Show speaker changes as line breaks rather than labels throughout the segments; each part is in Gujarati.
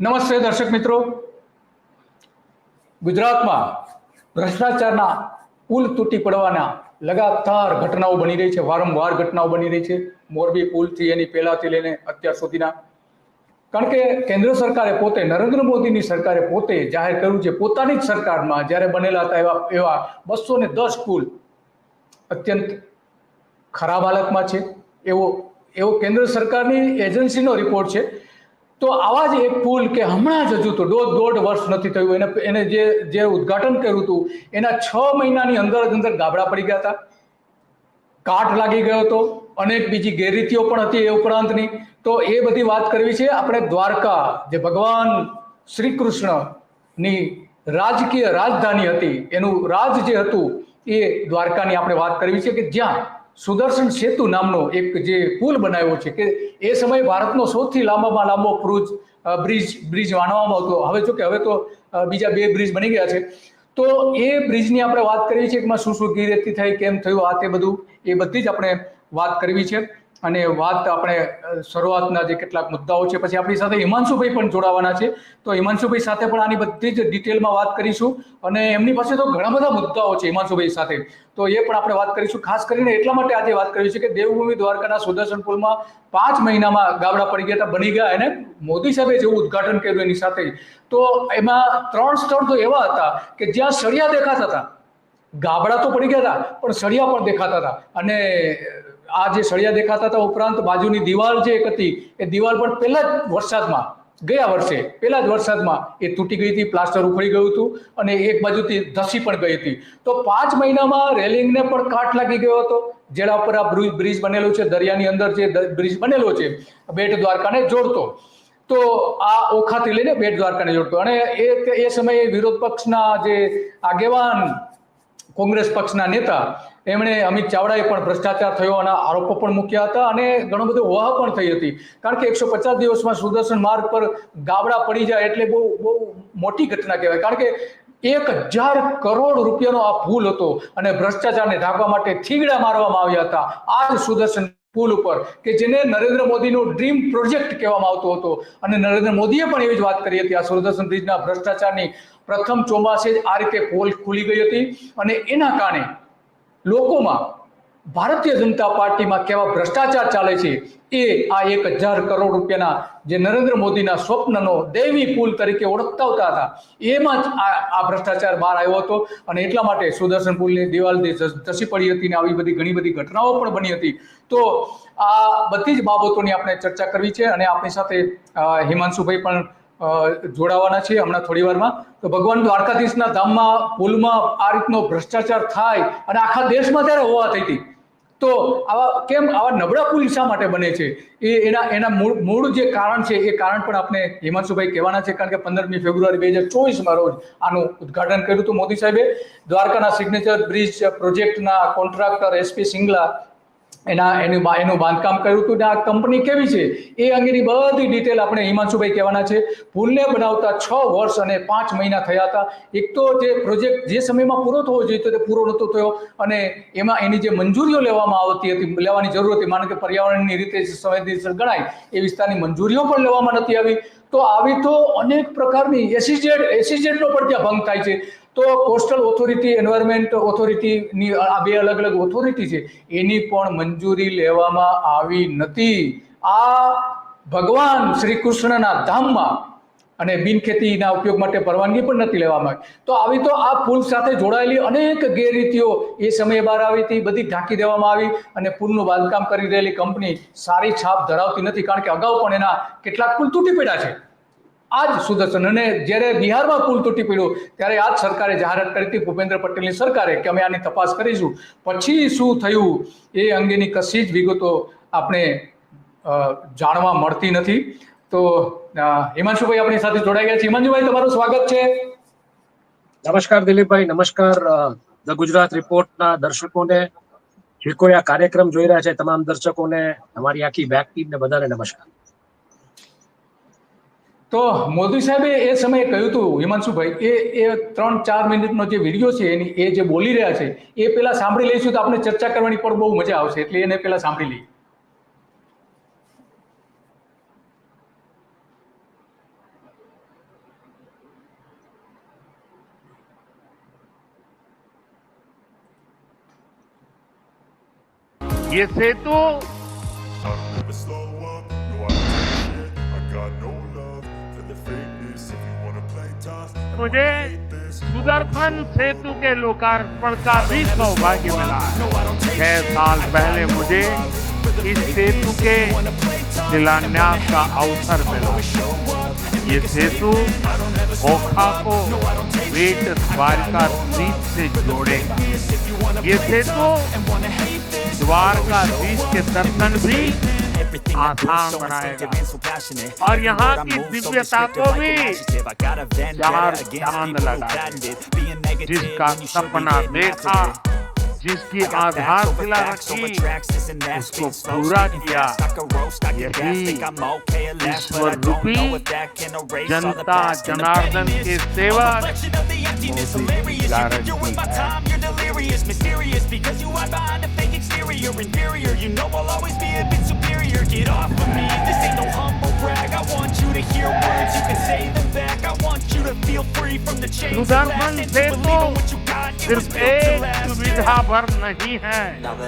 નમસ્તે દર્શક મિત્રો. ગુજરાતમાં ભ્રષ્ટાચારના પુલ તૂટી પડવાના લગાતાર ઘટનાઓ બની રહી છે. વારંવાર ઘટનાઓ બની રહી છે. મોરબી પુલથી એની પહેલાથી લઈને અત્યાર સુધીના. કારણ કે કેન્દ્ર સરકારે પોતે, નરેન્દ્ર મોદીની સરકારે પોતે જાહેર કર્યું છે, પોતાની જ સરકારમાં જ્યારે બનેલા હતા એવા એવા બસો ને દસ પુલ અત્યંત ખરાબ હાલતમાં છે. એવો એવો કેન્દ્ર સરકારની એજન્સીનો રિપોર્ટ છે. તો આવા જ એક પુલ કે હમણાં જ હજુ તો દોઢ દોઢ વર્ષ નથી થયું. એને એને જે જે ઉદ્ઘાટન કર્યું હતું, એના છ મહિનાની અંદર જ અંદર ગાબડા પડી ગયા હતા. કાટ લાગી ગયો હતો. અનેક બીજી ગેરરીતિઓ પણ હતી એ ઉપરાંતની. તો એ બધી વાત કરવી છે આપણે દ્વારકા, જે ભગવાન શ્રી કૃષ્ણની રાજકીય રાજધાની હતી, એનું રાજ જે હતું, એ દ્વારકાની આપણે વાત કરવી છે કે જ્યાં સુદર્શન સેતુ નામનો એક જે પુલ બનાવ્યો છે કે એ સમયે ભારતનો સૌથી લાંબામાં લાંબો ક્રુઝ બ્રિજ બ્રિજ માનવામાં આવતો. હવે જો કે હવે તો બીજા બે બ્રિજ બની ગયા છે. તો એ બ્રિજની આપણે વાત કરીએ છે કે એમાં શું શું ગીરેતી થઈ, કેમ થયું, આ તે બધું, એ બધી જ આપણે વાત કરવી છે. અને વાત આપણે શરૂઆતના જે કેટલાક મુદ્દાઓ છે, પછી આપણી સાથે હિમાંશુભાઈ પણ જોડાવાના છે. તો હિમાંશુભાઈ સાથે પણ આની બધી જ ડિટેલમાં વાત કરીશું. અને એમની પાસે તો ઘણા બધા મુદ્દાઓ છે હિમાંશુભાઈ સાથે. તો એ પણ આપણે વાત કરીશું. ખાસ કરીને એટલા માટે આજે વાત કરીશું કે દેવભૂમિ દ્વારકાના સુદર્શન પુલમાં પાંચ મહિનામાં ગાબડા પડી ગયા હતા, બની ગયા. અને મોદી સાહેબે જેવું ઉદઘાટન કર્યું એની સાથે. તો એમાં ત્રણ સ્થળ તો એવા હતા કે જ્યાં સળિયા દેખાતા હતા. ગાબડા તો પડી ગયા હતા, પણ સળિયા પણ દેખાતા હતા. અને આ જે સળિયા દેખાતા હતા ઉપરાંત બાજુની દિવાલ જે એક હતી, એ દિવાલ પણ પહેલા જ વરસાદમાં ગયા વર્ષે, પહેલા જ વરસાદમાં એ તૂટી ગઈ હતી, પ્લાસ્ટર ઉખડી ગયું હતું અને એક બાજુથી ધસી પણ ગઈ હતી. તો પાંચ મહિનામાં રેલિંગને પણ કાટ લાગી ગયો હતો. જેના ઉપર આ બ્રિજ બનેલો છે, દરિયાની અંદર જે બ્રિજ બનેલો છે, બેટ દ્વારકાને જોડતો. તો આ ઓખાથી લઈને બેટ દ્વારકાને જોડતો. અને એ એ સમયે વિરોધ પક્ષના જે આગેવાન કોંગ્રેસ પક્ષના નેતા એમણે અમિત ચાવડાએ પણ ભ્રષ્ટાચાર થયો અને આરોપો પણ મૂક્યા હતા અને ઘણો બધો વાહ પણ થઈ હતી. કારણ કે એકસો પચાસ દિવસમાં સુદર્શન માર્ગ પર ગાબડા પડી જાય એટલે બહુ બહુ મોટી ઘટના કહેવાય. કારણ કે એક હજાર કરોડ રૂપિયાનો આ પુલ હતો અને ભ્રષ્ટાચારને ઢાંકવા માટે થીગડા મારવામાં આવ્યા હતા. આ જ સુદર્શન પુલ ઉપર, કે જેને નરેન્દ્ર મોદીનો ડ્રીમ પ્રોજેક્ટ કહેવામાં આવતો હતો. અને નરેન્દ્ર મોદીએ પણ એવી જ વાત કરી હતી, આ સુદર્શન બ્રિજના ભ્રષ્ટાચારની પ્રથમ ચોમાસે જ આ રીતે પોલ ખુલી ગઈ હતી. અને એના કારણે લોકોમાં ભારતીય જનતા પાર્ટીમાં કેવા ભ્રષ્ટાચાર ચાલે છે, એ આ એક હજાર કરોડ રૂપિયાના જે નરેન્દ્ર મોદીના સ્વપ્નનો દૈવી પુલ તરીકે ઓળખતાવતા હતા, એમાં જ આ આ ભ્રષ્ટાચાર બહાર આવ્યો હતો. અને એટલા માટે સુદર્શન પુલની દિવાલ ધસી પડી હતી ને આવી બધી ઘણી બધી ઘટનાઓ પણ બની હતી. તો આ બધી જ બાબતોની આપણે ચર્ચા કરવી છે અને આપણી સાથે હિમાંશુભાઈ પણ જોડાવાના છે હમણાં થોડી વારમાં. તો ભગવાન દ્વારકાધીશના ધામમાં, પુલમાં આ રીતનો ભ્રષ્ટાચાર થાય અને આખા દેશમાં ત્યારે હોવા થઈ હતી. તો આવા કેમ આવા નબળા પુલ શા માટે બને છે? એ એના એના મૂળ મૂળ જે કારણ છે, એ કારણ પણ આપણે હિમાંશુભાઈ કહેવાના છે, કારણ કે પંદરમી ફેબ્રુઆરી બે હજાર ચોવીસમાં રોજ આનું ઉદ્ઘાટન કર્યું હતું મોદી સાહેબે. દ્વારકાના સિગ્નેચર બ્રિજ પ્રોજેક્ટના કોન્ટ્રાક્ટર એસપી સિંગલા એના, એનું એનું બાંધકામ કર્યું હતું ને આ કંપની કેવી છે? એ અંગેની બધી ડિટેલ આપણે હિમાંશુભાઈ કહેવાના છે. પુલને બનાવતા છ વર્ષ અને પાંચ મહિના થયા હતા. એક તો જે પ્રોજેક્ટ જે સમયમાં પૂરો થવો જોઈએ તો તે પૂરો નહોતો થયો અને એમાં એની જે મંજૂરીઓ લેવામાં આવતી હતી, લેવાની જરૂર હતી. માનો કે પર્યાવરણની રીતે સંવેદનશીલ ગણાય એ વિસ્તારની મંજૂરીઓ પણ લેવામાં નથી આવી. તો આવી તો અનેક પ્રકારની એસિજેડ એસીઝેડનો પણ ત્યાં ભંગ થાય છે. તો કોસ્ટલ ઓથોરિટી એન્વાયરમેન્ટ ઓથોરિટીની આ બે અલગ અલગ ઓથોરિટી છે. એની પણ મંજૂરી લેવામાં આવી નથી. આ ભગવાન શ્રી કૃષ્ણના ધામમાં અને બિનખેતીના ઉપયોગ માટે પરવાનગી પણ નથી લેવામાં આવી. તો આવી તો આ પુલ સાથે જોડાયેલી અનેક ગેરરીતિઓ એ સમયે બહાર આવી હતી, બધી ઢાંકી દેવામાં આવી અને પુલનું બાંધકામ કરી રહેલી કંપની સારી છાપ ધરાવતી નથી. કારણ કે અગાઉ પણ એના કેટલાક પુલ તૂટી પડ્યા છે. આ જ સુદર્શન અને જ્યારે બિહારમાં પુલ તૂટી પડ્યો, ત્યારે આ જ સરકારે જાહેરાત કરી હતી ભૂપેન્દ્ર પટેલની સરકારે કે અમે આની તપાસ કરીશું. પછી શું થયું એ અંગેની કશી જ વિગતો આપણે જાણવા મળતી નથી. તો હિમાંશુભાઈ આપણી સાથે જોડાઈ ગયા છે. હિમાંશુભાઈ, તમારું સ્વાગત છે.
નમસ્કાર દિલીપભાઈ, નમસ્કાર ધ ગુજરાત રિપોર્ટના દર્શકોને. જે કોઈ આ કાર્યક્રમ જોઈ રહ્યા છે, તમામ દર્શકોને અમારી આખી બેક ટીમને બધાને નમસ્કાર.
તો મોદી સાહેબે એ સમયે કહ્યું હતું, હિમાંશુભાઈ, એ એ ત્રણ, ચાર મિનિટનો જે વીડિયો છે એની, એ જે બોલી રહ્યા છે, એ પેલા સાંભળી લઈશું તો આપણે ચર્ચા કરવાની પણ બહુ મજા આવશે, એટલે એને પહેલાં સાંભળી લઈએ.
ये सेतु मुझे सुदर्शन सेतु के लोकार्पण का भी सौभाग्य मिला छह साल पहले मुझे इस सेतु के शिलान्यास का अवसर मिला। ये सेतु ओखा को वेट द्वारका द्वीप से जोड़ेगा ये सेतु द्वारका द्वीप के दर्शन भी और यहाँ की दिव्यता को भी चार चाँद लगा जिसका सपना देखा जिसकी आधारशिला रखी उसको पूरा किया यही ईश्वर रूपी जनता जनार्दन के सेवक है
mysterious because you hide behind a fake exterior inferior you know I'll always be a bit superior get off of me this ain't no humble brag I want you to hear words you can say them back I want you to feel free from the chains that
Sudarshan
last and to
Setu
believe in what you got it was
सिर्फ
built to
एक
last
सुविधा भर नहीं है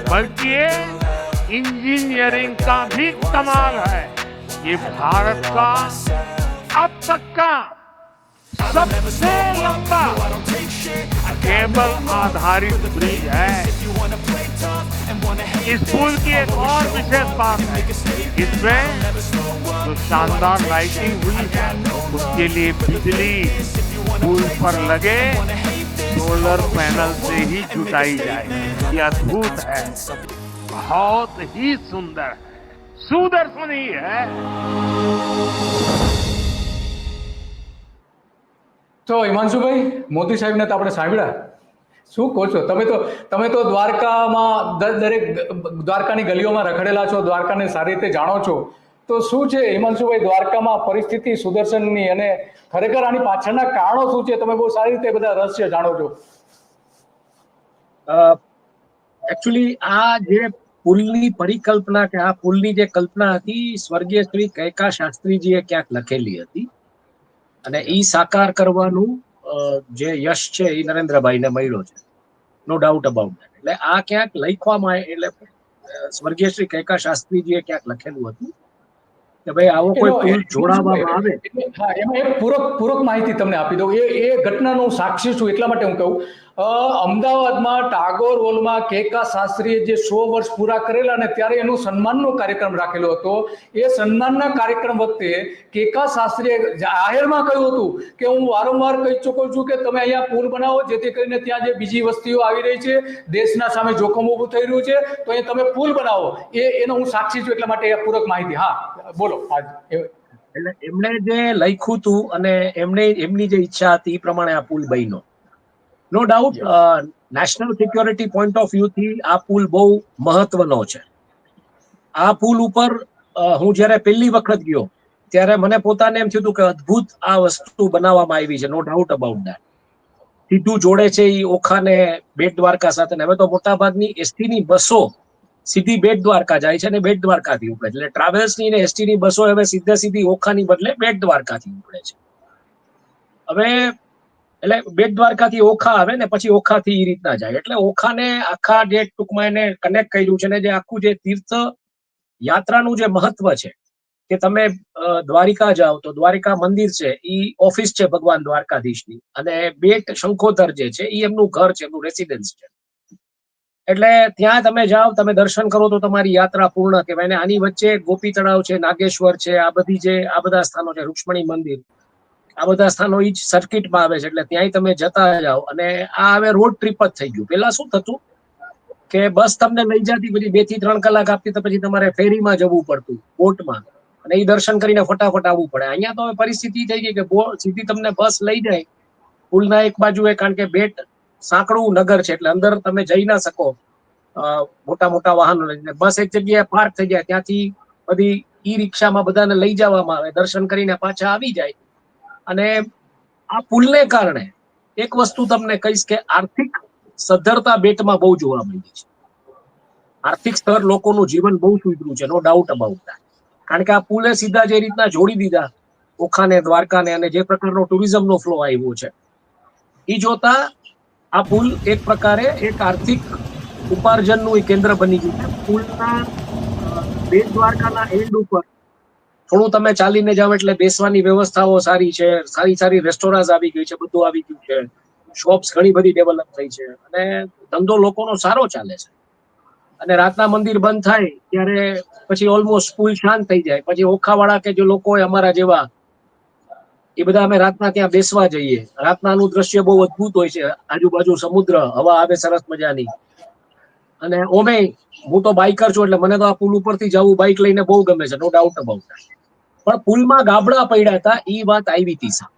बल्कि ये इंजीनियरिंग का भी कमाल है ये भारत का अब तक का सबसे लंबा। केबल आधारित ब्रिज है। इस पुल की एक और विशेष बात है इसमें जो शानदार लाइटिंग हुई है उसके लिए बिजली पुल पर लगे सोलर पैनल से ही जुटाई जाए। ये अद्भुत है। बहुत ही सुंदर। सुदर्शनी है।
તો હિમાંશુભાઈ? મોદી સાહેબને તો આપણે સાંભળ્યા. શું કહો છો? તમે તો તમે તો દ્વારકામાં દરેક દ્વારકાની ગલીઓમાં રખડેલા છો, દ્વારકાને સારી રીતે જાણો છો. તો શું છે, હિમાંશુભાઈ, દ્વારકામાં પરિસ્થિતિ સુદર્શનની અને ખરેખર આની પાછળના કારણો શું છે? તમે બહુ સારી રીતે બધા રહસ્ય જાણો છો.
એકચ્યુઅલી આ જે પુલની પરિકલ્પના કે આ પુલની જે કલ્પના હતી, સ્વર્ગીય શ્રી કૈકા શાસ્ત્રીજીએ ક્યાંક લખેલી હતી. અને એ સાકાર કરવાનું જે યશ છે એ નરેન્દ્રભાઈને મળ્યો છે. નો ડાઉટ અબાઉટ એટલે આ ક્યાંક લખવામાં એટલે સ્વર્ગીય શ્રી કૈકા શાસ્ત્રીજીએ ક્યાંક લખેલું હતું કે ભાઈ આવો કોઈ પુલ જોડાવવામાં આવે.
હા એમાં એક પૂરક પૂરક માહિતી તમને આપી દઉં. એ એ ઘટનાનો સાક્ષી છું એટલા માટે હું કહું અમદાવાદમાં ટાગોર હોલમાં કેકા શાસ્ત્રીએ જે સો વર્ષ પૂરા કરેલા ને ત્યારે એનું સન્માનનો કાર્યક્રમ રાખેલો હતો, એ સન્માનના કાર્યક્રમ વખતે કેકા શાસ્ત્રીએ જાહેરમાં કહ્યું હતું કે હું વારંવાર કહી ચૂકું છું કે તમે અહીંયા પુલ બનાવો જેથી કરીને ત્યાં જે બીજી વસ્તીઓ આવી રહી છે, દેશના સામે જોખમ ઊભું થઈ રહ્યું છે, તો એ તમે પુલ બનાવો. એ, એનો હું સાક્ષી છું એટલા માટે પૂરક માહિતી. હા, બોલો.
એટલે એમણે જે લખ્યું હતું અને એમને એમની જે ઈચ્છા હતી એ પ્રમાણે આ પુલ બન્યો. No doubt national security point of view થી આ પુલ બહુ મહત્વનો છે. આ પુલ ઉપર હું જ્યારે પહેલી વખત ગયો ત્યારે મને પોતાને એમ થયું કે અદ્ભુત આ વસ્તુ બનાવવામાં આવી છે. નો ડાઉટ અબાઉટ દેટ સીધું જોડે છે એ ઓખાને બેટ દ્વારકા સાથે. હવે તો મોટાભાગની એસટીની એસટી ની બસો સીધી બેટ દ્વારકા જાય છે અને બેટ દ્વારકાથી ઉપડે છે. એટલે ટ્રાવેલ્સની અને એસટી ની બસો હવે સીધે સીધી ઓખાની બદલે બેટ દ્વારકાથી ઉપડે છે. હવે એટલે બેટ દ્વારકાથી ઓખા આવે ને પછી ઓખાથી એ રીતના જાય. એટલે ઓખાને આખા જે ટૂંકમાં એને કનેક્ટ કર્યું છે ને જે આખું જે તીર્થ યાત્રાનું જે મહત્વ છે, કે તમે દ્વારિકા જાઓ તો દ્વારિકા મંદિર છે એ ઓફિસ છે ભગવાન દ્વારકાધીશની. અને બેટ શંખોધર જે છે એ એમનું ઘર છે, એમનું રેસિડેન્સ છે. એટલે ત્યાં તમે જાઓ, તમે દર્શન કરો તો તમારી યાત્રા પૂર્ણ કહેવાય. ને આની વચ્ચે ગોપી તળાવ છે, નાગેશ્વર છે, આ બધી જે, આ બધા સ્થાનો છે, રૂક્ષ્મણી મંદિર. આ બધા સ્થાનો ઈ જ સર્કિટમાં આવે છે, એટલે ત્યાંય તમે જતા જાઓ. અને આ હવે રોડ ટ્રીપ જ થઈ ગયું. પેલા શું થતું કે બસ તમને લઈ જતી, પછી બેથી ત્રણ કલાક આપતી, તો પછી તમારે ફેરીમાં જવું પડતું, બોટમાં. અને એ દર્શન કરીને ફટાફટ આવવું પડે. અહીંયા તો હવે પરિસ્થિતિ થઈ ગઈ કે સીધી તમને બસ લઈ જાય. પુલના એક બાજુએ, કારણ કે બેટ સાંકડું નગર છે, એટલે અંદર તમે જઈ ના શકો. મોટા મોટા વાહનો લઈને. બસ એક જગ્યાએ પાર્ક થઈ જાય. ત્યાંથી બધી ઈ રિક્ષામાં બધાને લઈ જવામાં આવે. દર્શન કરીને પાછા આવી જાય. અને આ પુલને કારણે એક વસ્તુ તમને કહીશ કે આર્થિક સદ્ધરતા બેટમાં બહુ જોવા મળી છે. આર્થિક સ્તર લોકોનું જીવન બહુ સુધર્યું છે નો ડાઉટ અબાઉટ દેટ કારણ કે આ પુલે સીધા જે રીતના જોડી દીધા, ઓખાને, દ્વારકાને અને જે પ્રકારનો ટુરિઝમનો ફ્લો આવ્યો છે, એ જોતા આ પુલ એક પ્રકારે એક આર્થિક ઉપાર્જનનું કેન્દ્ર બની ગયું છે. પુલના બે દ્વારકાના એન્ડ ઉપર થોડું તમે ચાલીને જાઓ એટલે બેસવાની વ્યવસ્થાઓ સારી છે, સારી સારી રેસ્ટોરન્ટ આવી ગઈ છે, બધું આવી ગયું છે. શોપ્સ ઘણી બધી ડેવલપ થઈ છે અને ધંધો લોકોનો સારો ચાલે છે. અને રાતના મંદિર બંધ થાય ત્યારે પછી ઓલમોસ્ટ સ્કૂલ શાંત થઈ જાય. પછી ઓખાવાળા કે જે લોકો હોય અમારા જેવા, એ બધા અમે રાતના ત્યાં બેસવા જઈએ. રાતનાનું દ્રશ્ય બહુ અદ્ભુત હોય છે. આજુબાજુ સમુદ્ર, હવા આવે સરસ મજાની. અને ઓમે હું તો બાઇકર છું એટલે મને તો આ પુલ ઉપરથી જવું બાઇક લઈને બહુ ગમે છે નો ડાઉટ અબાઉટ પણ પુલમાં ગાબડા પડ્યા હતા એ વાત આવી હતી સામે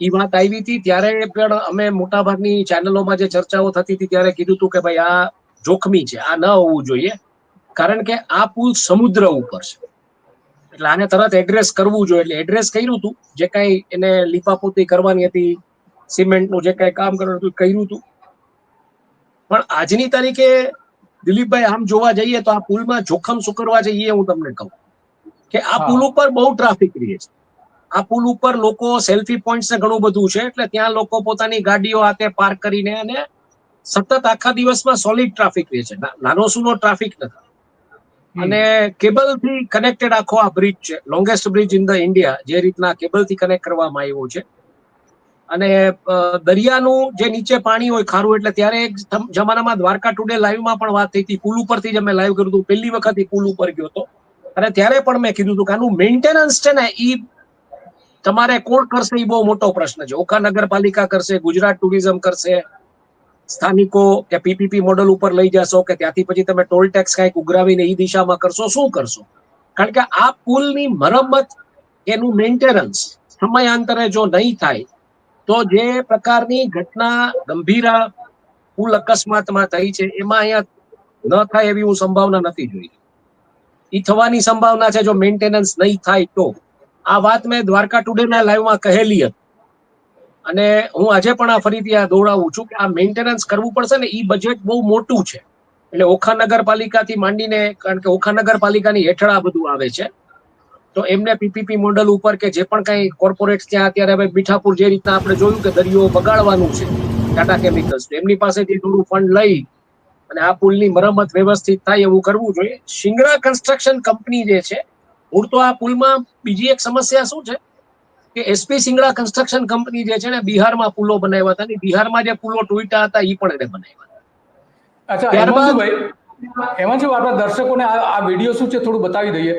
એ વાત આવી હતી ત્યારે પણ અમે મોટાભાગની ચેનલોમાં જે ચર્ચાઓ થતી હતી ત્યારે કીધું હતું કે ભાઈ, આ જોખમી છે, આ ન હોવું જોઈએ. કારણ કે આ પુલ સમુદ્ર ઉપર છે. એટલે આને તરત એડ્રેસ કરવું જોઈએ. એટલે એડ્રેસ કર્યું હતું જે કાંઈ એને લીપાપોતી કરવાની હતી સિમેન્ટનું જે કાંઈ કામ કરવાનું હતું, કર્યું હતું પણ આજની તારીખે દિલીપભાઈ આમ જોવા જઈએ તો આ પુલમાં જોખમ શું કરવા જઈએ હું તમને કહું કે આ પુલ ઉપર બહુ ટ્રાફિક રહે છે. આ પુલ ઉપર લોકો સેલ્ફી પોઈન્ટ ને ઘણું બધું છે એટલે ત્યાં લોકો પોતાની ગાડીઓ હાથે પાર્ક કરીને અને સતત આખા દિવસમાં સોલિડ ટ્રાફિક રહે છે. નાનો સુનો ટ્રાફિક નથી. અને કેબલથી કનેક્ટેડ આખો આ બ્રિજ છે longest bridge in the India જે રીતના કેબલથી કનેક્ટ કરવામાં આવ્યો છે. અને દરિયાનું જે નીચે પાણી હોય ખારું, એટલે ત્યારે એક જમાનામાં દ્વારકા ટુડે લાઈવમાં પણ વાત થઈ હતી. પુલ ઉપરથી જ અમે લાઈવ કર્યું હતું. પહેલી વખત એ પુલ ઉપર ગયો હતો. અને ત્યારે પણ મેં કીધું હતું કે આનું મેન્ટેનન્સ છે ને એ તમારે કોણ કરશે એ બહુ મોટો પ્રશ્ન છે. ઓખા નગરપાલિકા કરશે, ગુજરાત ટુરિઝમ કરશે, સ્થાનિકો કે પીપીપી મોડલ ઉપર લઈ જશો કે ત્યાંથી પછી તમે ટોલ ટેક્સ કાંઈક ઉઘરાવીને એ દિશામાં કરશો, શું કરશો? કારણ કે આ પુલની મરમ્મત, એનું મેન્ટેનન્સ સમયાંતરે જો નહીં થાય તો જે પ્રકારની ઘટના ગંભીર કુલ અકસ્માતમાં થઈ છે, એમાં અહીંયા ન થાય એવી હું સંભાવના નથી જોઈ. એ થવાની સંભાવના છે, જો મેન્ટેનન્સ નહીં થાય તો. આ વાત મેં દ્વારકા ટુડેના લાઈવમાં કહેલી હતી. અને હું આજે પણ આ ફરીથી આ દોડાવું છું કે આ મેન્ટેનન્સ કરવું પડશે ને એ બજેટ બહુ મોટું છે. એટલે ઓખા નગરપાલિકાથી માંડીને, કારણ કે ઓખા નગરપાલિકાની હેઠળ આ બધું આવે છે. તો એમને પીપીપી મોડલ ઉપર કે જે પણ કઈ કોર્પોરેટ ત્યાં અત્યારે હવે મીઠાપુર જે રીતના આપણે જોયું કે દરિયો બગાડવાનું છે ટાટા કેમિકલ્સ એમની પાસેથી થોડું ફંડ લઈ અને આ પુલની મરમત વ્યવસ્થિત થાય એવું કરવું જોઈએ. શિંગડા કન્સ્ટ્રક્શન કંપની જે છે મૂળ તો આ પુલમાં બીજી એક સમસ્યા શું છે કે એસપી સિંગડા કન્સ્ટ્રક્શન કંપની જે છે ને બિહારમાં પુલો બનાવ્યા હતા ને બિહારમાં જે પુલો તૂટ્યા હતા એ પણ એને બનાવ્યા હતા.
અચ્છા
ત્યારબાદ-
હેમાંશુભાઈ હેમાંશુ આપણા દર્શકોને આ વીડિયો શું છે થોડું બતાવી દઈએ.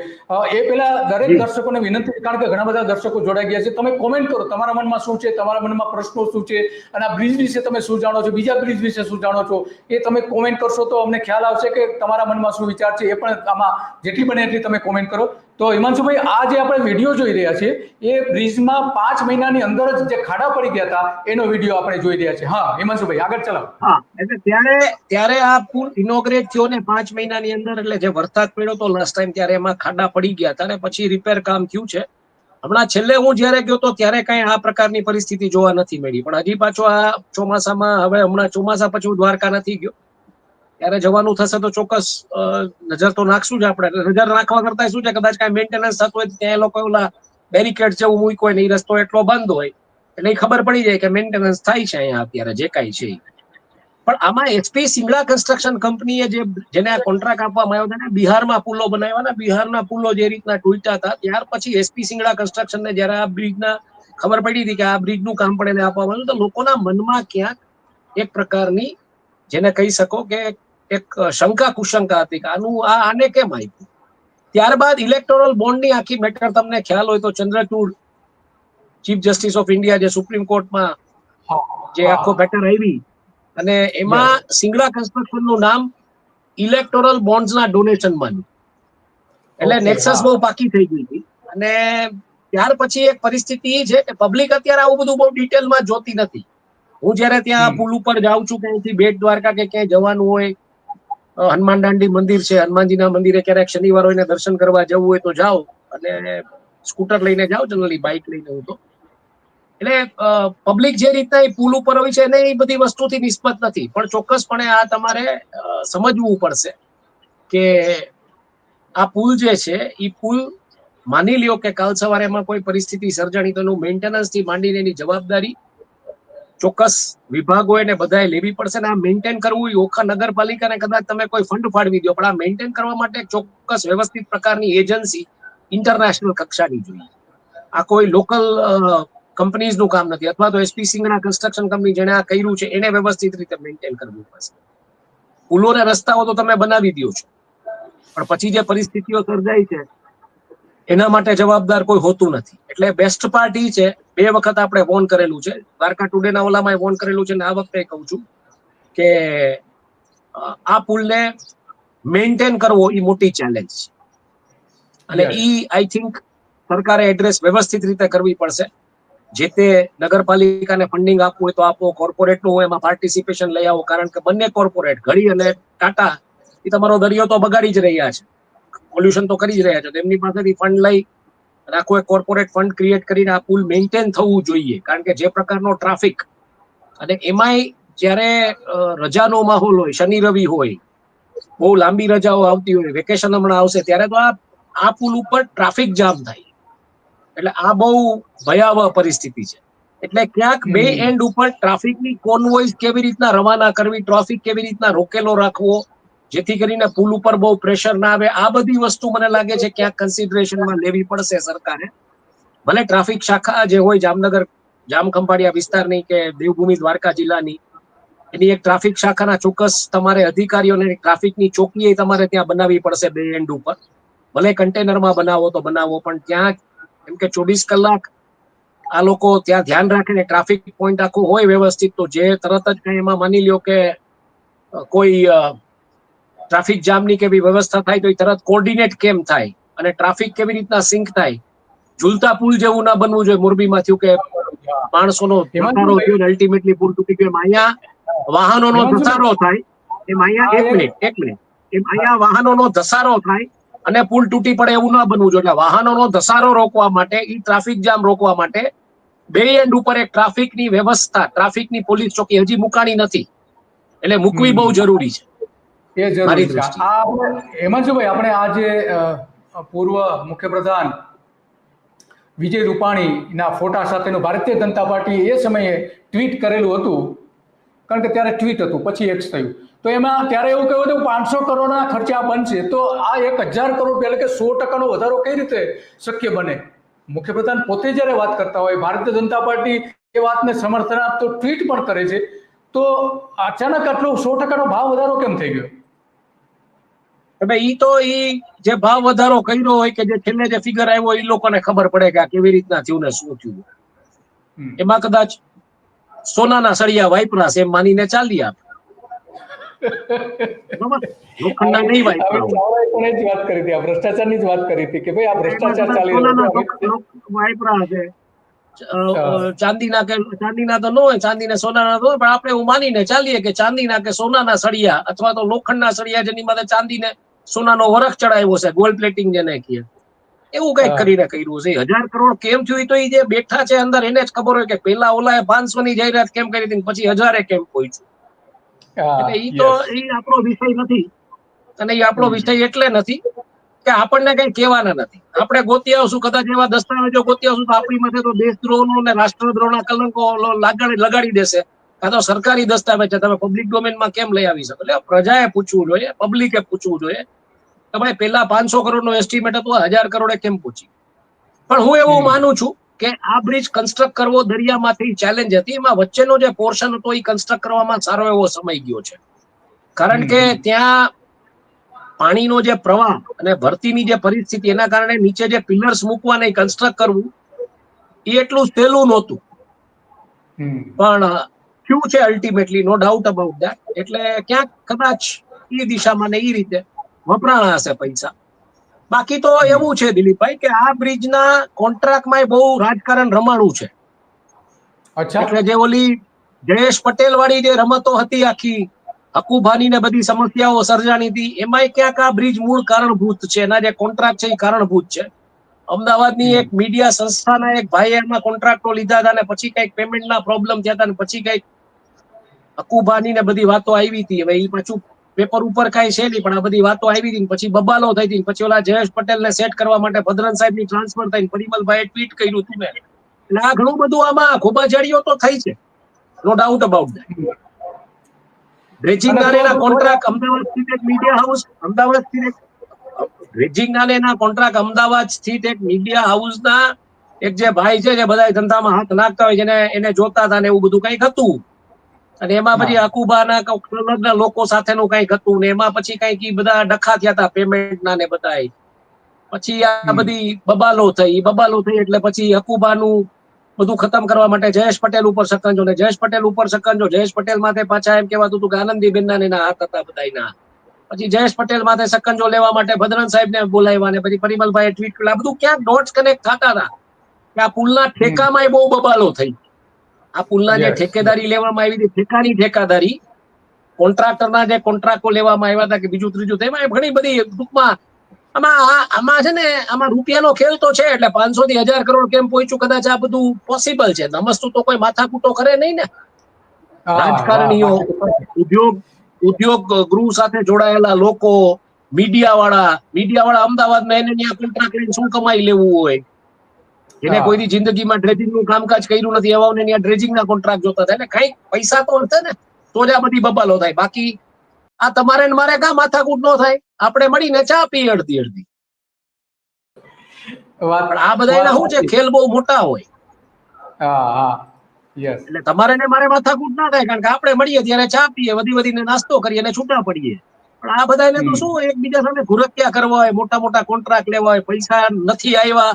એ પહેલા દરેક દર્શકોને વિનંતી કારણ કે ઘણા બધા દર્શકો જોડાઈ ગયા છે. તમે કોમેન્ટ કરો તમારા મનમાં શું છે તમારા મનમાં પ્રશ્નો શું છે અને આ બ્રિજ વિશે તમે શું જાણો છો બીજા બ્રિજ વિશે શું જાણો છો એ તમે કોમેન્ટ કરશો તો અમને ખ્યાલ આવશે કે તમારા મનમાં શું વિચાર છે એ પણ આમાં જેટલી બને એટલી તમે કોમેન્ટ કરો. તો હિમાંશુભાઈ, આ જે આપણે વીડિયો જોઈ રહ્યા છીએ, એ બ્રિજમાં પાંચ મહિનાની અંદર જ જે ખાડા પડી ગયા હતા, એનો વીડિયો આપણે જોઈ રહ્યા છીએ. હા, હિમાંશુભાઈ, આગળ ચલાવો
હા, એટલે ત્યારે ત્યારે આ પુલ ઇનોગ્રેટ થયો ને પાંચ મહિનાની અંદર, એટલે જે વરસાદ પડ્યો તો લાસ્ટ ટાઈમ ત્યારે એમાં ખાડા પડી ગયા હતા અને પછી રિપેર કામ થયું છે. હમણાં છેલ્લે હું જ્યારે ગયો તો ત્યારે કઈ આ પ્રકારની પરિસ્થિતિ જોવા નથી મળી. પણ હજી પાછો આ ચોમાસામાં, હવે હમણાં ચોમાસા પછી હું દ્વારકા નથી ગયો. ત્યારે જવાનું થશે તો ચોક્કસ નજર તો નાખશું જ આપણે. નજર નાખવા કરતા શું છે, કદાચ કાંઈ મેન્ટેનન્સ થતું હોય ત્યાં એ લોકો ઓલા બેરિકેડ જેવું મૂક્યું હોય ને એ રસ્તો એટલો બંધ હોય, એટલે ખબર પડી જાય કે મેન્ટેનન્સ થાય છે અહીંયા અત્યારે, જે કાંઈ છે પણ આમાં એચપી સિંગડા કન્સ્ટ્રક્શન કંપનીએ જે, જેને આ કોન્ટ્રાક્ટ આપવામાં આવ્યો હતો ને, બિહારમાં પુલો બનાવ્યા ને, બિહારના પુલો જે રીતના તૂટ્યા હતા, ત્યાર પછી એસપી સિંગડા કન્સ્ટ્રક્શનને જ્યારે આ બ્રિજના, ખબર પડી હતી કે આ બ્રિજનું કામ પણ એને આપવામાં આવ્યું તો લોકોના મનમાં ક્યાંક એક પ્રકારની, જેને કહી શકો કે એક શંકા કુશંકા હતી કે આનું આ આને કેમ આપ્યું? ત્યારબાદ ઇલેક્ટોરલ બોન્ડની આખી મેટર તમને ખ્યાલ હોય તો Chandrachud chief justice of India જે સુપ્રીમ કોર્ટમાં જે આખો મેટર આવી અને એમાં સિંગડા કન્સ્ટ્રક્શનનું નામ ઇલેક્ટોરલ બોન્ડ્સના ડોનેશનમાં એટલે નેક્સસ બહુ પાકી થઈ ગઈ હતી. અને ત્યાર પછી એક પરિસ્થિતિ એ છે કે પબ્લિક અત્યારે આવું બધું બહુ ડિટેલમાં જોતી નથી. હું જ્યારે ત્યાં. પુલ ઉપર જાઉં છું ક્યાંયથી બેટ દ્વારકા કે ક્યાંય જવાનું હોય હનુમાન દાંડી મંદિર છે, હનુમાનજીના મંદિરે ક્યારેક શનિવાર હોય ને દર્શન કરવા જવું હોય તો જાઓ અને સ્કૂટર લઈને જાઓ, જનરલી બાઇક લઈને હું તો. એટલે પબ્લિક જે રીતના એ પુલ ઉપર હોય છે એને એ બધી વસ્તુથી નિસ્બત નથી. પણ ચોક્કસપણે આ તમારે સમજવું પડશે કે આ પુલ જે છે, એ પુલ માની લ્યો કે કાલ સવારે એમાં કોઈ પરિસ્થિતિ, સર્જાણી, તો એનું મેન્ટેનન્સથી માંડીને એની જવાબદારી ચોક્કસ વિભાગો એને બધાએ લેવી પડશે ને આ મેન્ટેન કરવું એ ઓખા નગરપાલિકાને કદાચ તમે કોઈ ફંડ ફાળવી દો, પણ આ મેન્ટેન કરવા માટે ચોક્કસ વ્યવસ્થિત પ્રકારની એજન્સી ઇન્ટરનેશનલ કક્ષાની જોઈએ. આ કોઈ લોકલ કંપનીઝનું કામ નથી, અથવા તો એસપી સિંઘના કન્સ્ટ્રક્શન કંપની જેણે આ કર્યું છે, એને વ્યવસ્થિત રીતે મેન્ટેન કરવું પડશે. પુલો રસ્તાઓ તો તમે બનાવી દો છો. પણ પછી જે પરિસ્થિતિઓ સર્જાય છે એના માટે જવાબદાર કોઈ હોતું નથી. એટલે બેસ્ટ પાર્ટ ઈ છે બે વખત આપણે વોન કરેલું છે. દ્વારકા ટુડેના ઓલામાં ફોન કરેલું છે ને આ વખતે કહું છું કે આ પુલને મેન્ટેન કરવો એ મોટી ચેલેન્જ છે. અને
એ
ઈ આઈ થિંક સરકારે એડ્રેસ વ્યવસ્થિત રીતે કરવી પડશે. જે તે નગરપાલિકાને ફંડિંગ આપવું હોય તો આપો કોર્પોરેટનું હોય એમાં પાર્ટિસિપેશન લઈ આવો. કારણ કે બંને કોર્પોરેટ ઘડી અને ટાટા એ તમારો દરિયો તો બગાડી જ રહ્યા છે. પોલ્યુશન તો કરી જ રહ્યા છો. તેમની પાસેથી ફંડ લઈ રાખો એ કોર્પોરેટ ફંડ ક્રિએટ કરીને આ પુલ મેન્ટેન થવું જોઈએ. કારણ કે જે પ્રકારનો ટ્રાફિક અને એમાંય જ્યારે રજાનો માહોલ હોય શનિ રવિ હોય બહુ લાંબી રજાઓ આવતી હોય વેકેશન હમણાં આવશે ત્યારે તો આ આ પુલ ઉપર ટ્રાફિક જામ થાય. એટલે આ બહુ ભયાવહ પરિસ્થિતિ છે. એટલે ક્યાંક બે એન્ડ ઉપર ટ્રાફિકની કોનવોઇસ કેવી રીતના રવાના કરવી ટ્રાફિક કેવી રીતના રોકેલો રાખવો જેથી કરીને પુલ ઉપર બહુ પ્રેશર ના આવે. આ બધી વસ્તુ મને લાગે છે ક્યાંક કન્સિડરેશનમાં લેવી પડશે સરકારે. ભલે ટ્રાફિક શાખા જે હોય, જામનગર, જામખંભાળિયા વિસ્તારની કે દેવભૂમિ દ્વારકા જિલ્લાની, એની એક ટ્રાફિક શાખાના ચોક્કસ તમારે અધિકારીઓને ટ્રાફિકની ચોકીએ તમારે ત્યાં બનાવવી પડશે બે એન્ડ ઉપર. ભલે કન્ટેનરમાં બનાવો તો બનાવો, પણ ત્યાં એમ કે ચોવીસ કલાક આ લોકો ત્યાં ધ્યાન રાખીને ટ્રાફિક પોઈન્ટ આખું હોય વ્યવસ્થિત, તો જે તરત જ એમાં માની લ્યો કે કોઈ ટ્રાફિક જામની કેવી વ્યવસ્થા થાય તો એ તરત કોર્ડિનેટ કેમ થાય અને ટ્રાફિક કેવી રીતના સિંક થાય? ઝૂલતા પુલ જેવું ના બનવું જોઈએ. મોરબીમાં થયું કે માણસોનો
શું
થયો અલ્ટિમેટલી પુલ તૂટી ગયો. અહીંયા વાહનોનો ધસારો થાય? એમ અહીંયા એક મિનિટ એક મિનિટ એમ અહીંયા વાહનોનો ધસારો થાય અને પુલ તૂટી પડે એવું ના બનવું જોઈએ. એટલે વાહનોનો ધસારો રોકવા માટે ઈ ટ્રાફિક જામ રોકવા માટે બે એન્ડ ઉપર એક ટ્રાફિકની વ્યવસ્થા ટ્રાફિકની પોલીસ ચોકી હજી મુકાણી નથી. એટલે મૂકવી બહુ જરૂરી છે.
એ જરૂરી છે. આ હેમાંશુભાઈ આપણે આ જે પૂર્વ મુખ્યપ્રધાન વિજય રૂપાણીના ફોટા સાથેનું ભારતીય જનતા પાર્ટી એ સમયે ટ્વીટ કરેલું હતું કારણ કે ત્યારે ટ્વીટ હતું પછી એક્સ થયું. તો એમાં ત્યારે એવું કહ્યું હતું પાંચસો કરોડના ખર્ચા બનશે તો આ એક હજાર કરોડ એટલે કે સો ટકાનો વધારો કઈ રીતે શક્ય બને? મુખ્યપ્રધાન પોતે જ્યારે વાત કરતા હોય ભારતીય જનતા પાર્ટી એ વાતને સમર્થન આપતો ટ્વીટ પણ કરે છે તો અચાનક આટલો સો ટકાનો ભાવ વધારો કેમ થઈ ગયો?
હવે ઈ તો ઈ જે ભાવ વધારો કર્યો હોય કે જે છેલ્લે જે ફિગર આવ્યો એ લોકોને ખબર પડે કે આ કેવી રીતના થયું ને શું થયું. એમાં કદાચ સોનાના સળિયા વાપરા છે એમ માનીને ચાલી આપ.
ભ્રષ્ટાચાર ભ્રષ્ટાચારની જ વાત કરી હતી કે ભાઈ આ ભ્રષ્ટાચાર ચાલી રહ્યો છે.
ચાંદીના કે ચાંદીના તો ન હોય ચાંદીના સોનાના તો હોય પણ આપણે એવું માનીને ચાલીએ કે ચાંદીના કે સોનાના સળિયા અથવા તો લોખંડના સળિયા જેની માથે ચાંદીને સોનાનો વરખ ચડાવ્યો છે ગોલ્ડ પ્લેટિંગ જેને કહીએ. એવું કંઈક કરીને કર્યું છે. હજાર કરોડ કેમ થયું એ તો એ જે બેઠા છે અંદર એને જ ખબર હોય કે પેલા ઓલાએ પાંચસો ની જાહેરાત કેમ કરી હતી પછી હજારે કેમ પહોંચ્યું એટલે ઈ તો એ આપણો વિષય નથી. અને એ આપણો વિષય એટલે નથી. કે આપણને કઈ કહેવાના નથી. આપણે ગોતી આવશું કદાચ એવા દસ્તાવેજો ગોતી આવશું તો આપણી માથે તો દેશદ્રોહનો અને રાષ્ટ્રદ્રોહના કલંકો લાગણી લગાડી દેશે. કાં તો સરકારી દસ્તાવેજ છે તમે પબ્લિક ડોમેનમાં કેમ લઈ આવી શકો? એટલે પ્રજાએ પૂછવું જોઈએ પબ્લિકે પૂછવું જોઈએ કે ભાઈ પેલા પાંચસો કરોડનો એસ્ટિમેટ હતો હજાર કરોડે કેમ પૂછી? પણ હું એવું માનું છું કે આ બ્રિજ કન્સ્ટ્રક્ટ કરવો દરિયામાંથી ચેલેન્જ હતી. એમાં વચ્ચેનો જે પોર્શન હતો એ કન્સ્ટ્રક્ટ કરવામાં સારો એવો સમય ગયો છે. કારણ કે ત્યાં પાણીનો જે પ્રવાહ અને ભરતીની જે પરિસ્થિતિ એના કારણે નીચે જે પિલર્સ મૂકવાના કન્સ્ટ્રક્ટ કરવું એ એટલું સહેલું નહોતું. પણ થયું છે ultimately no doubt about that એટલે ક્યાંક કદાચ એ દિશામાં ને એ રીતે વપરાણા હશે પૈસા. બાકી તો એવું છે દિલીપભાઈ કે આ બ્રિજના કોન્ટ્રાક્ટમાં બહુ રાજકારણ રમાણું છે.
અચ્છા.
એટલે જે ઓલી જયેશ પટેલ વાળી જે રમતો હતી આખી હકુભાની ને બધી સમસ્યાઓ સર્જાણી હતી. એમાંય ક્યાંક આ બ્રિજ મૂળ કારણભૂત છે. એના જે કોન્ટ્રાક્ટ છે એ કારણભૂત છે. અમદાવાદની એક મીડિયા સંસ્થાના એક ભાઈએ એમાં કોન્ટ્રાક્ટો લીધા હતા અને પછી કંઈક પેમેન્ટના પ્રોબ્લેમ થયા હતા અને પછી કંઈક હકુભાની ને બધી વાતો આવી હતી. હવે એ પાછું પેપર ઉપર કાંઈ છે નહીં પણ આ બધી વાતો આવી હતી પછી બબાલો થઈ હતી પછી ઓલા જયેશ પટેલને સેટ કરવા માટે ભદ્રન સાહેબની ટ્રાન્સફર થઈ પરિમલભાઈ ટ્વીટ કર્યું હતું ને. એટલે આ ઘણું બધું આમાં ખોબાજાડીઓ તો થઈ છે. No doubt about that dredging
અને
કોન્ટ્રાક્ટ અમદાવાદ સ્થિત એક મીડિયા હાઉસ અમદાવાદ સ્થિત એક ડ્રેજિંગ ના કોન્ટ્રાક્ટ અમદાવાદ સ્થિત એક મીડિયા હાઉસના એક જે ભાઈ છે જે બધા ધંધામાં હાથ નાખતા હોય જેને એને જોતા હતા ને એવું બધું કંઈક હતું. અને એમાં પછી અકુબાના કલરના લોકો સાથેનું કંઈક હતું ને એમાં પછી કંઈક બધા ડખા થયા હતા પેમેન્ટ ના ને બધા પછી આ બધી બબાલો થઈ બબાલો થઈ એટલે પછી હકુબાનું બધું ખતમ કરવા માટે જયેશ પટેલ ઉપર સકંજો ને જયેશ પટેલ ઉપર સકંજો. જયેશ પટેલ માથે પાછા એમ કહેવાતું હતું કે આનંદીબેન ના એના હાથ હતા બધાયના. પછી જયેશ પટેલ માથે સકંજો લેવા માટે ભદ્રન સાહેબ ને બોલાવ્યા ને પછી પરિમલભાઈ ટ્વીટ કર્યું. આ બધું ક્યાં ડોટ્સ કનેક્ટ થતા હતા? કે આ પુલના ઠેકામાં બહુ બબાલો થઈ. આ પુલના જે ઠેકેદારી લેવામાં આવી હતી ઠેકાની ઠેકાદારી કોન્ટ્રાક્ટરના જે કોન્ટ્રાક્ટો લેવામાં આવ્યા હતા કે બીજું ત્રીજું તેમાં ઘણી બધી ટૂંકમાં આમાં આમાં છે ને આમાં રૂપિયાનો ખેલ તો છે એટલે પાંચસો થી હજાર કરોડ કેમ પહોંચ્યું? કદાચ આ બધું પોસિબલ છે. નમસ્તુ તો કોઈ માથાકૂટો કરે નહીં ને? રાજકારણીઓ ઉદ્યોગ ઉદ્યોગ ગૃહ સાથે જોડાયેલા લોકો મીડિયા વાળા મીડિયા વાળા અમદાવાદમાં એને ત્યાં કોન્ટ્રાક્ટ લઈને શું કમાઈ લેવું હોય? એને
કોઈની
કોઈ જિંદગીમાં ડ્રેજિંગનું કામકાજ કર્યું નથી એવાઓને ત્યાં ડ્રેજિંગ ના કોન્ટ્રાક્ટ જોતા થાય એટલે કંઈક પૈસા તો હશે ને તો જ આ બધી બબાલો થાય. બાકી આ તમારે ને મારે કાં માથાકૂટ ન થાય? આપણે મળીને ચા પીએ અડધી અડધી. પણ આ બધા એના શું છે? ખેલ બહુ મોટા હોય.
હા હા.
એટલે તમારે ને મારે માથાકૂટ ના થાય કારણ કે આપણે મળીએ ત્યારે ચા પીએ વધી વધીને નાસ્તો કરીએ અને છૂટા પડીએ. પણ આ બધાને તો શું એકબીજા સામે ઘુરક્યા કરવા હોય મોટા મોટા કોન્ટ્રાક્ટ લેવા હોય પૈસા નથી આવ્યા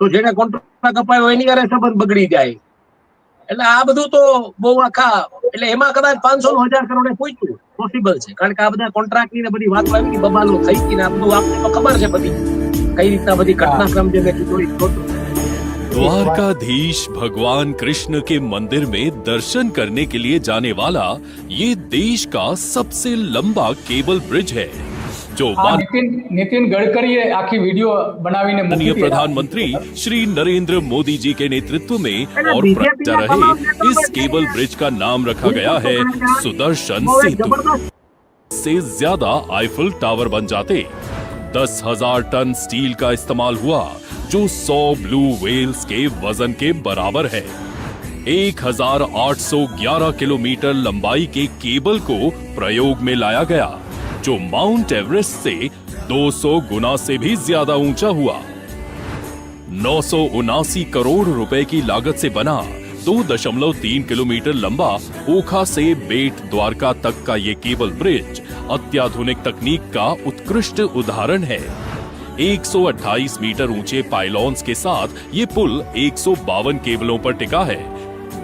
તો જેને કોન્ટ્રાક્ટ અપાયો એની હારે સંબંધ બગડી જાય. એટલે આ બધું તો બહુ આખા એટલે એમાં કદાચ પાંચસો નો હજાર કરોડે પહોંચ્યું પોસિબલ છે કારણ કે આ બધા કોન્ટ્રાક્ટ ની ને બધી વાતો આવી હતી બબાલો થઈ હતી ને આ બધું આપને તો ખબર છે બધી કઈ રીતના બધી ઘટનાક્રમ જે મેં કીધું એ ખોટું.
द्वारकाधीश भगवान कृष्ण के मंदिर में दर्शन करने के लिए जाने वाला ये देश का सबसे लंबा केबल ब्रिज है जो
हाँ, नितिन गडकरी आखिरी
वीडियो
बनावीने
प्रधानमंत्री श्री नरेंद्र मोदी जी के नेतृत्व में और रहे इस केबल ब्रिज का नाम रखा गया है सुदर्शन सेतु। से ज़्यादा आईफुल टावर बन जाते। दस हज़ार टन स्टील का इस्तेमाल हुआ जो सौ ब्लू वेल्स के वज़न के बराबर है। 1811 किलोमीटर लंबाई के केबल को प्रयोग में लाया गया। जो माउंट एवरेस्ट से 200 गुना से भी ज़्यादा ऊँचा हुआ। नौ करोड़ रुपए की लागत से बना दो दशमलव तीन किलोमीटर लंबा ओखा से बेट द्वारका तक का ये केबल ब्रिज अत्याधुनिक तकनीक का उत्कृष्ट उदाहरण है। 128 मीटर ऊँचे पाइलॉन्स के साथ ये पुल एक सौ बावन केबलों पर टिका है,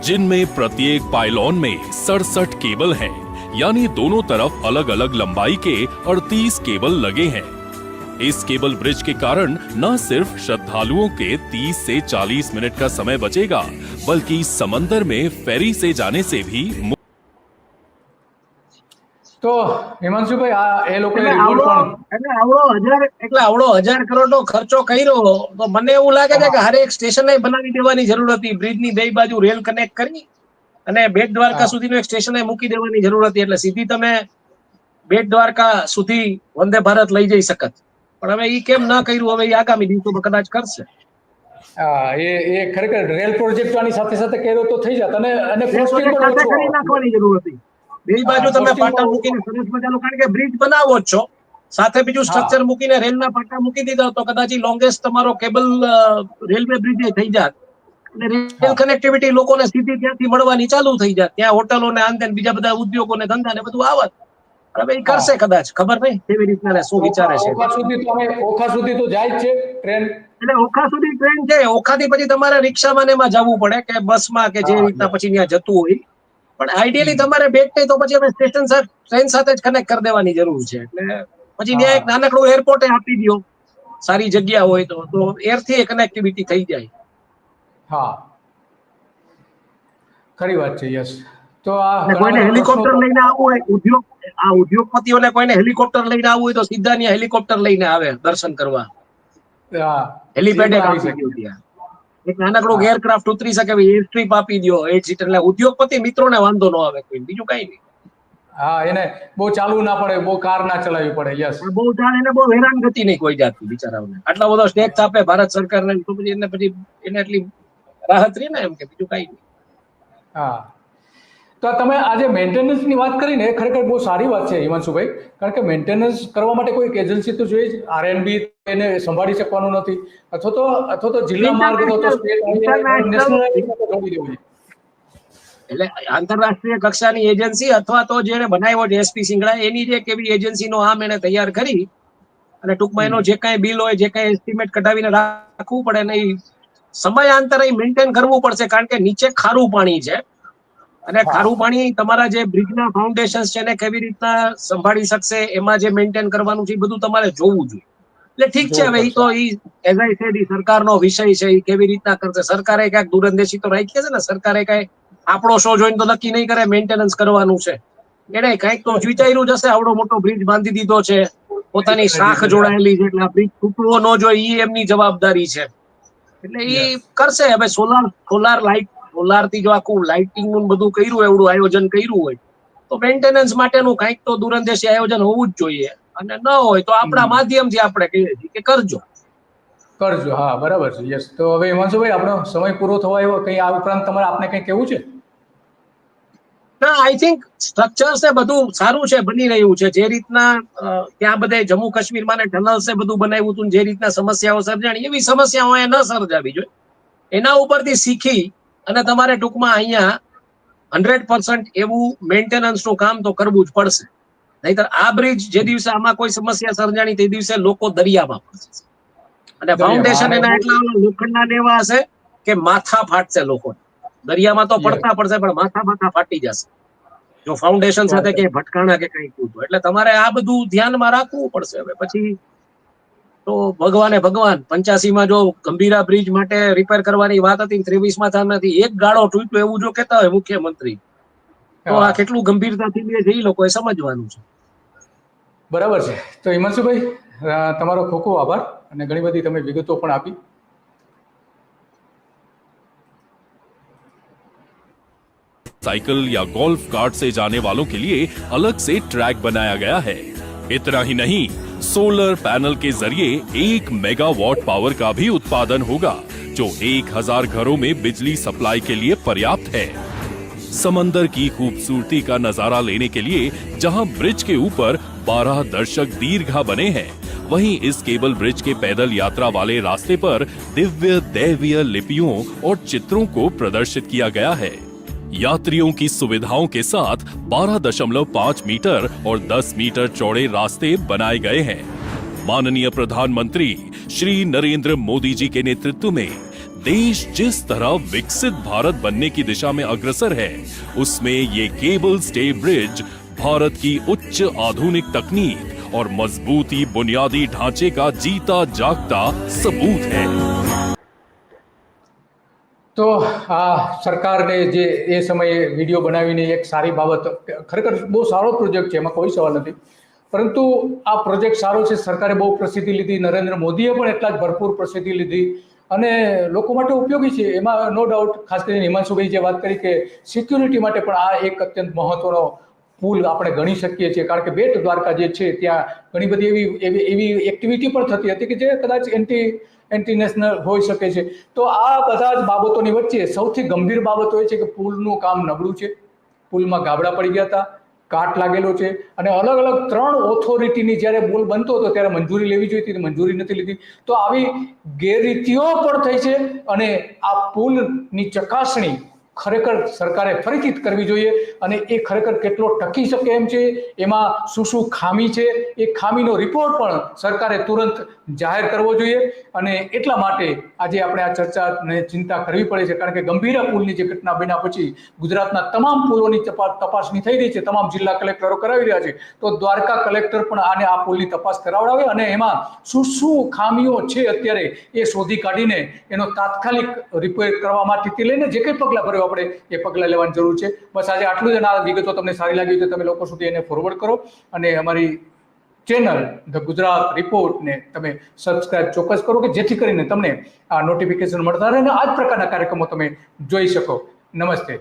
जिनमें प्रत्येक पाइलॉन में सड़सठ केबल हैं। यानी दोनों तरफ अलग अलग लंबाई के 38 केबल लगे हैं इस केबल ब्रिज के कारण न सिर्फ श्रद्धालुओं के 30 से 40 मिनट का समय बचेगा बल्कि समंदर में फेरी से जाने से भी मु-
તો હિમાંશુભાઈ આ એ લોકોએ
એટલે
રિપોર્ટ
આવડો
પણ
એટલે આવડો હજાર એટલે આવડો હજાર કરોડ નો ખર્ચો કર્યો તો મને એવું લાગે છે કે હરેક સ્ટેશન બનાવી દેવાની જરૂર હતી બ્રિજ ની બે બાજુ રેલ કનેક્ટ કરી અને બેટ દ્વારકા. સુધીનું એક સ્ટેશન મૂકી દેવાની જરૂર હતી એટલે સીધી તમે બેટ દ્વારકા સુધી વંદે ભારત લઈ જઈ શકત. પણ હવે એ કેમ ન કર્યું? હવે આગામી દિવસોમાં કદાચ કરશે.
એ એ ખરેખર રેલ પ્રોજેક્ટ આની સાથે સાથે કર્યો તો થઈ જાત. અને અને
નાખવાની જરૂર હતી. બે બાજુ તમે પાટા મૂકીને સરસ મજાનું કારણ કે બ્રિજ બનાવો જ છો. સાથે બીજું સ્ટ્રક્ચર મૂકીને રેલના પાટા મૂકી દીધા તો કદાચ લોંગેસ્ટ તમારો કેબલ રેલવે બ્રિજ થઈ જાત. રેલ કનેક્ટિવિટી લોકોને સીધી ત્યાંથી મળવાની ચાલુ થઈ જાય. ત્યાં હોટલો ને આંતે બીજા બધા ઉદ્યોગો ને ધંધા ને બધું આવત હવે એ કરશે કદાચ ખબર નહીં? કેવી રીતના શું વિચારે છે?
ઓખા સુધી તો ઓખા સુધી તો જાય છે ટ્રેન.
એટલે ઓખા સુધી ટ્રેન છે ઓખાથી પછી તમારે રિક્ષામાં ને એમાં જવું પડે કે બસમાં કે જે રીતના પછી ત્યાં જતું હોય. પણ આઈડિયલી તમારે બેટ નહીં તો પછી અમે સ્ટેશન સાથે ટ્રેન સાથે જ કનેક્ટ કરી દેવાની જરૂર છે. એટલે પછી ત્યાં એક નાનકડું એરપોર્ટ આપી દો સારી જગ્યા હોય તો. તો એરથી કનેક્ટિવિટી થઈ જાય.
હા. ખરી વાત છે યસ. તો આ
કોઈને હેલિકોપ્ટર લઈને આવવું હોય ઉદ્યોગ આ ઉદ્યોગપતિઓને કોઈને હેલિકોપ્ટર લઈને આવવું હોય તો સીધા ત્યાં હેલિકોપ્ટર લઈને આવે દર્શન કરવા.
હા,
હેલીપેડ
આવી શકે.
ત્યાં એક નાનકડું એરક્રાફ્ટ ઉતરી શકે એર સ્ટ્રીપ આપી દો એ સીટ એટલે ઉદ્યોગપતિ મિત્રોને વાંધો ન આવે કોઈ બીજું કઈ નહીં.
હા એને બહુ ચાલુ ના પડે બહુ કાર ના ચલાવવી પડે યસ.
બહુ ચાલે એને બહુ હેરાન ગતિ નહીં કોઈ જાતની બિચારાઓને. આટલા બધો ટેક્સ આપે ભારત સરકારને તો પછી એને પછી એને એટલી રાહત ને એમ કે બીજું કઈ નહીં.
હા. તો તમે આજે મેન્ટેનન્સની વાત કરીને ખરેખર બહુ સારી વાત છે હિમાંશુભાઈ. કારણ કે મેન્ટેનન્સ કરવા માટે કોઈ એજન્સી તો જોઈએ જ. આરએનબી એને સંભાળી શકવાનું નથી. અથવા તો અથવા તો જિલ્લા માર્ગ તો.
એટલે આંતરરાષ્ટ્રીય કક્ષાની એજન્સી અથવા તો જેને બનાવ્યો છે એસપી સિંગડા એની જે કેવી એજન્સીનો આમ એને તૈયાર કરી અને ટૂંકમાં એનો જે કાંઈ બિલ હોય જે કાંઈ એસ્ટિમેટ કઢાવીને રાખવું પડે ને ઈ સમયાંતરે મેન્ટેન કરવું પડશે કારણ કે નીચે ખારું પાણી છે. અને ખારું પાણી તમારા જે બ્રિજના ફાઉન્ડેશન છે એને કેવી રીતના સંભાળી શકશે એમાં જે મેન્ટેન કરવાનું છે એ બધું તમારે જોવું જોઈએ. એટલે ઠીક છે હવે એ તો એ એઝ આઈ સેડ સરકારનો વિષય છે એ કેવી રીતના કરશે. સરકારે ક્યાંક દૂરંદેશી તો રાખી છે ને સરકારે કઈ આપણો શો જોઈને તો નક્કી નહીં કરે મેન્ટેનન્સ કરવાનું છે. એને કંઈક તો વિચાર્યું જ હશે આવડો મોટો બ્રિજ બાંધી દીધો છે પોતાની શાખ જોડાયેલી છે એટલે આ બ્રિજ તૂટવો ન જોઈએ ઈ એમની જવાબદારી છે. એટલે એ કરશે. હવે સોલાર સોલાર લાઇટ સોલારથી જો આખું લાઇટિંગનું બધું કર્યું એવડું આયોજન કર્યું હોય તો મેન્ટેનન્સ માટેનું કંઈક તો દૂરંદેશી આયોજન હોવું જ જોઈએ. અને ન હોય તો આપણા માધ્યમથી આપણે કહીએ છીએ કે કરજો.
કરજો હા બરાબર છે. યસ તો હવે હિમાંશુભાઈ આપણો સમય પૂરો થવા આવ્યો. કંઈ આ ઉપરાંત તમારે આપને કંઈ કહેવું છે?
ના આઈ થિંક સ્ટ્રક્ચર છે બધું સારું છે બની રહ્યું છે. જે રીતના ત્યાં બધે જમ્મુ કાશ્મીરમાં ને ટનલ્સ છે બધું બનાવ્યું હતું જે રીતના સમસ્યાઓ સર્જાણી એવી સમસ્યાઓ એ ન સર્જાવી જોઈએ એના ઉપરથી શીખી અને તમારે ટૂંકમાં અહીંયા હંડ્રેડ પર્સન્ટ એવું મેન્ટેનન્સનું કામ તો કરવું જ પડશે. નહીતર આ બ્રિજ જે દિવસે આમાં કોઈ સમસ્યા સર્જાણી તે દિવસે લોકો દરિયામાં પડશે અને ફાઉન્ડેશન એના એટલા લોખંડના એવા હશે કે માથા ફાટશે લોકો દરિયામાં તો પડતા પડશે પણ માથા માથા ફાટી જશે. જો ફાઉન્ડેશન સાથે કઈ ભટકાણા કે કઈ કૂદો એટલે તમારે આ બધું ધ્યાનમાં રાખવું પડશે હવે. પછી તો ભગવાને ભગવાન પંચ્યાસી માં જો ગંભીરા બ્રિજ માટે રિપેર કરવાની વાત હતી ત્રેવીસમાં થાય નથી. એક ગાળો તૂટ્યો એવું જો કેતા હોય મુખ્યમંત્રી તો આ કેટલું ગંભીરતાથી લે છે એ લોકોએ સમજવાનું છે.
બરાબર છે. તો હિમાંશુભાઈ તમારો ખૂબ ખૂબ આભાર અને ઘણી બધી તમે વિગતો પણ આપી.
साइकिल या गोल्फ कार्ट से जाने वालों के लिए अलग से ट्रैक बनाया गया है। इतना ही नहीं, सोलर पैनल के ज़रिए एक मेगावाट पावर का भी उत्पादन होगा, जो एक हज़ार घरों में बिजली सप्लाई के लिए पर्याप्त है। समंदर की खूबसूरती का नज़ारा लेने के लिए जहाँ ब्रिज के ऊपर 12 दर्शक दीर्घा बने हैं, वहीं इस केबल ब्रिज के पैदल यात्रा वाले रास्ते पर दिव्य दैवीय लिपियों और चित्रों को प्रदर्शित किया गया है। यात्रियों की सुविधाओं के साथ 12.5 मीटर और 10 मीटर चौड़े रास्ते बनाए गए हैं। माननीय प्रधानमंत्री श्री नरेंद्र मोदी जी के नेतृत्व में देश जिस तरह विकसित भारत बनने की दिशा में अग्रसर है, उसमें ये केबल स्टे ब्रिज भारत की उच्च आधुनिक तकनीक और मजबूती बुनियादी ढांचे का जीता जागता सबूत है।
તો આ સરકારને જે એ સમયે વીડિયો બનાવીને એક સારી બાબત, ખરેખર બહુ સારો પ્રોજેક્ટ છે, એમાં કોઈ સવાલ નથી. પરંતુ આ પ્રોજેક્ટ સારો છે, સરકારે બહુ પ્રસિદ્ધિ લીધી, નરેન્દ્ર મોદીએ પણ એટલા જ ભરપૂર પ્રસિદ્ધિ લીધી અને લોકો માટે ઉપયોગી છે. એમાં નો ડાઉટ ખાસ કરીને હિમાંશુભાઈ જે વાત કરી કે સિક્યુરિટી માટે પણ આ એક અત્યંત મહત્વનો પુલ આપણે ગણી શકીએ છીએ. કારણ કે બેટ દ્વારકા જે છે, ત્યાં ઘણી બધી એવી એવી એવી એક્ટિવિટી પણ થતી હતી કે જે કદાચ એન્ટી એન્ટી નેશનલ હોઈ શકે છે. તો આ બધા જ બાબતોની વચ્ચે સૌથી ગંભીર બાબત હોય છે કે પુલનું કામ નબળું છે. પુલમાં ગાબડા પડી ગયા હતા, કાટ લાગેલો છે અને અલગ અલગ ત્રણ ઓથોરિટીની જ્યારે પુલ બનતો હતો ત્યારે મંજૂરી લેવી જોઈતી મંજૂરી નથી લીધી. તો આવી ગેરરીતિઓ પણ થઈ છે અને આ પુલની ચકાસણી ખરેખર સરકારે ફરીથી કરવી જોઈએ અને એ ખરેખર કેટલો ટકી શકે એમ છે, એમાં શું શું ખામી છે, એ ખામીનો રિપોર્ટ પણ સરકારે તુરંત જાહેર કરવો જોઈએ અને એટલા માટે આજે આપણે આ ચર્ચાને ચિંતા કરવી પડે છે, કારણ કે ગંભીરા પુલની જે ઘટના બન્યા પછી ગુજરાતના તમામ પુલોની તપા- તપાસણી થઈ રહી છે, તમામ જિલ્લા કલેક્ટરો કરાવી રહ્યા છે, તો દ્વારકા કલેક્ટર પણ આને આ પુલની તપાસ કરાવડાવે અને એમાં શું શું ખામીઓ છે અત્યારે એ શોધી કાઢીને એનો તાત્કાલિક રિપેર કરવા માટેથી લઈને જે કંઈ પગલાં ભરવા પડે, એ પગલાં લેવાની જરૂર છે. બસ આજે આટલું જ આ વિગતો તમને સારી લાગી તો તમે લોકો સુધી એને ફોરવર્ડ કરો અને અમારી ચેનલ ધ ગુજરાત રિપોર્ટને તમે સબસ્ક્રાઇબ ચોક્કસ કરો કે જેથી કરીને તમને આ નોટિફિકેશન મળતા રહે અને આ જ પ્રકારના કાર્યક્રમો તમે જોઈ શકો. નમસ્તે.